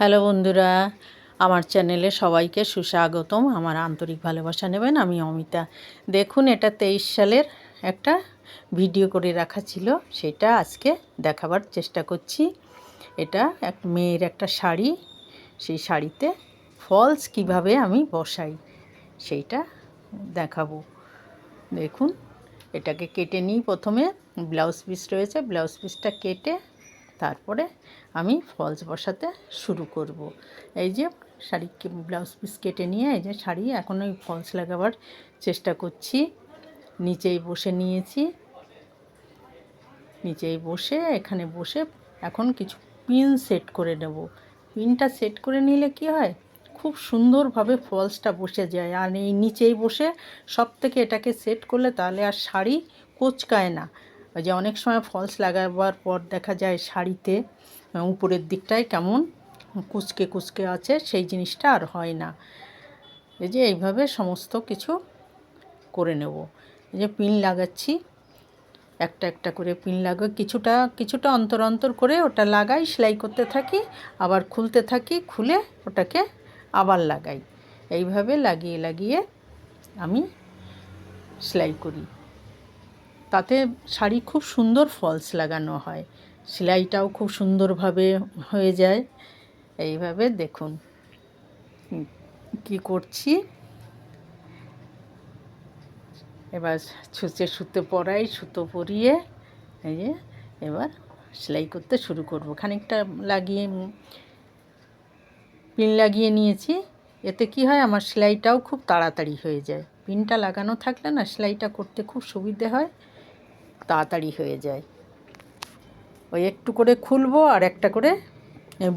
Hello বন্ধুরা, আমার চ্যানেলে সবাইকে সুস্বাগতম। আমার আন্তরিক ভালোবাসা নেবেন আমি অমিতা। দেখুন, এটা তেইশ সালের একটা ভিডিও করে রাখা ছিল, সেটা আজকে দেখাবার চেষ্টা করছি। এটা এক মেয়ের একটা শাড়ি, সেই শাড়িতে ফলস কীভাবে আমি বসাই সেইটা দেখাবো। দেখুন, এটাকে কেটে নিই প্রথমে, ব্লাউজ পিস রয়েছে, ব্লাউজ পিসটা কেটে তারপরে আমি ফলস বসাতে শুরু করব। এই যে শাড়ি ব্লাউজ পিস কেটে নিয়ে এই যে শাড়ি এখন ওই ফলস লাগাবার চেষ্টা করছি। নিচেই বসে নিয়েছি। নিচেই বসে, এখানে বসে এখন কিছু পিন সেট করে নেব। পিনটা সেট করে নিলে কি হয়? খুব সুন্দরভাবে ফলসটা বসে যায়। আর এই নিচেই বসে সব থেকে এটাকে সেট করলে তাহলে আর শাড়ি কোচকায় না। ওই যে অনেক সময় ফলস লাগাবার পর দেখা যায় শাড়িতে উপরের দিকটায় কেমন কুচকে কুচকে আছে, সেই জিনিসটা আর হয় না। এই যে এইভাবে সমস্ত কিছু করে নেব। এই যে পিন লাগাচ্ছি, একটা একটা করে পিন লাগা কিছুটা কিছুটা অন্তর অন্তর করে ওটা লাগাই, সেলাই করতে থাকি, আবার খুলতে থাকি, খুলে ওটাকে আবার লাগাই। এইভাবে লাগিয়ে লাগিয়ে আমি সেলাই করি। তাতে শাড়ি খুব সুন্দর ফলস লাগানো হয়। সেলাইটাও খুব সুন্দরভাবে হয়ে যায়। এইভাবে দেখুন। কি করছি? এবার ছুঁচে সুতো পরাই, সুতো পরিয়ে, এই যে, এবার সেলাই করতে শুরু করব। খানিকটা লাগিয়ে পিন লাগিয়ে নিয়েছি। এতে কি হয়, আমার সেলাইটাও খুব তাড়াতাড়ি হয়ে যায়। পিনটা লাগানো থাকলে না সেলাইটা করতে খুব সুবিধে হয়, তাড়াতাড়ি হয়ে যায়। ওই একটু করে খুলবো আর একটা করে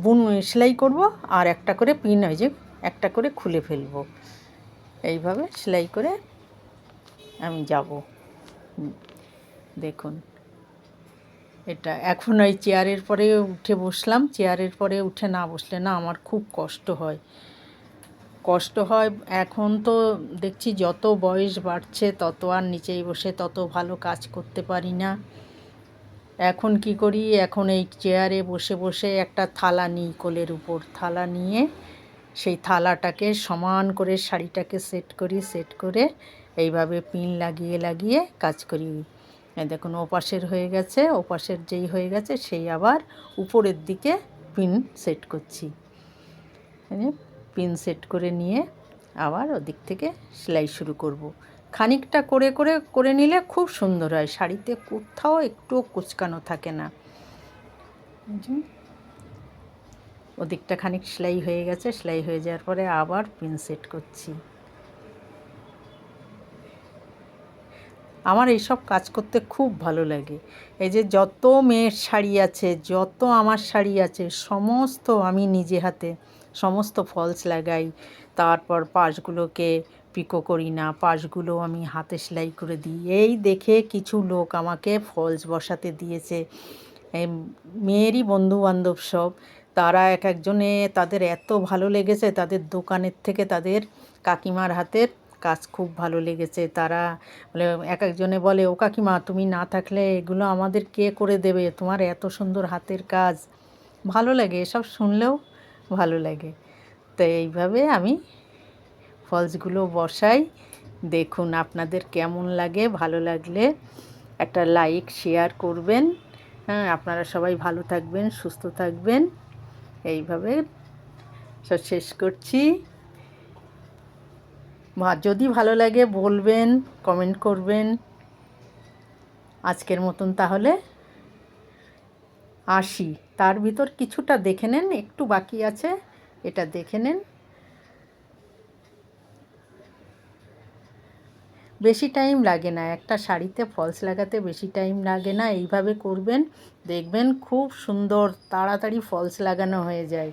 বুন সেলাই করব আর একটা করে পিন হয় যে একটা করে খুলে ফেলব। এইভাবে সেলাই করে আমি যাব। দেখুন। এটা এখন ওই চেয়ারের পরে উঠে বসলাম, চেয়ারের পরে উঠে না বসলে না আমার খুব কষ্ট হয়। কষ্ট হয়। এখন তো দেখছি যত বয়স বাড়ছে, তত আর নিচেই বসে তত ভালো কাজ করতে পারি না। এখন কি করি? এখন এই চেয়ারে বসে বসে একটা থালা নিই কোলের উপর। থালা নিয়ে সেই থালাটাকে সমান করে শাড়িটাকে সেট করি সেট করে এইভাবে পিন লাগিয়ে লাগিয়ে কাজ করি। দেখুন, ওপাশের হয়ে গেছে, ওপাশের যেই হয়ে গেছে সেই আবার উপরের দিকে পিন সেট করছি। পিন সেট করে নিয়ে আবার ওদিক থেকে সেলাই শুরু করব। খানিকটা করে করে করে নিলে খুব সুন্দর হয়। শাড়িতে কোথাও একটুও কুচকানো থাকে না। ওদিকটা খানিক সেলাই হয়ে গেছে। সেলাই হয়ে যাওয়ার পরে আবার পিন সেট করছি। আমার এইসব কাজ করতে খুব ভালো লাগে। এই যে যত মেয়ের শাড়ি আছে, যত আমার শাড়ি আছে, সমস্ত আমি নিজে হাতে সমস্ত ফলস লাগাই, তারপর পাশগুলোকে পিকো করি না, পাশগুলো আমি হাতে সেলাই করে দিই। এই দেখে কিছু লোক আমাকে ফলস বসাতে দিয়েছে। মেয়েরই বন্ধুবান্ধব সব, তারা এক একজনে তাদের এত ভালো লেগেছে, তাদের দোকানের থেকে তাদের কাকিমার হাতের কাজ খুব ভালো লেগেছে। তারা বলে, এক একজনে বলে, ও কাকিমা, তুমি না থাকলে এগুলো আমাদের কে করে দেবে? তোমার এত সুন্দর হাতের কাজ। ভালো লাগে, এসব শুনলেও ভালো লাগে। তো এইভাবে আমি ফলসগুলো বসাই। দেখুন আপনাদের কেমন লাগে, ভালো লাগলে একটা লাইক শেয়ার করবেন। হ্যাঁ আপনারা সবাই ভালো থাকবেন, সুস্থ থাকবেন। এইভাবে সব শেষ করছি। যদি ভালো লাগে বলবেন কমেন্ট করবেন। আজকের মতন তাহলে আসি তার ভিতর কিছুটা দেখে নেন, একটু বাকি আছে, এটা দেখে নেন। বেশি টাইম লাগে না, একটা শাড়িতে ফলস লাগাতে বেশি টাইম লাগে না, এইভাবে করবেন, দেখবেন খুব সুন্দর তাড়াতাড়ি ফলস লাগানো হয়ে যায়।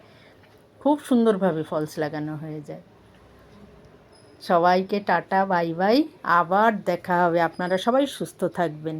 খুব সুন্দরভাবে ফলস লাগানো হয়ে যায়। সবাইকে টাটা, বাই বাই, আবার দেখা হবে। আপনারা সবাই সুস্থ থাকবেন।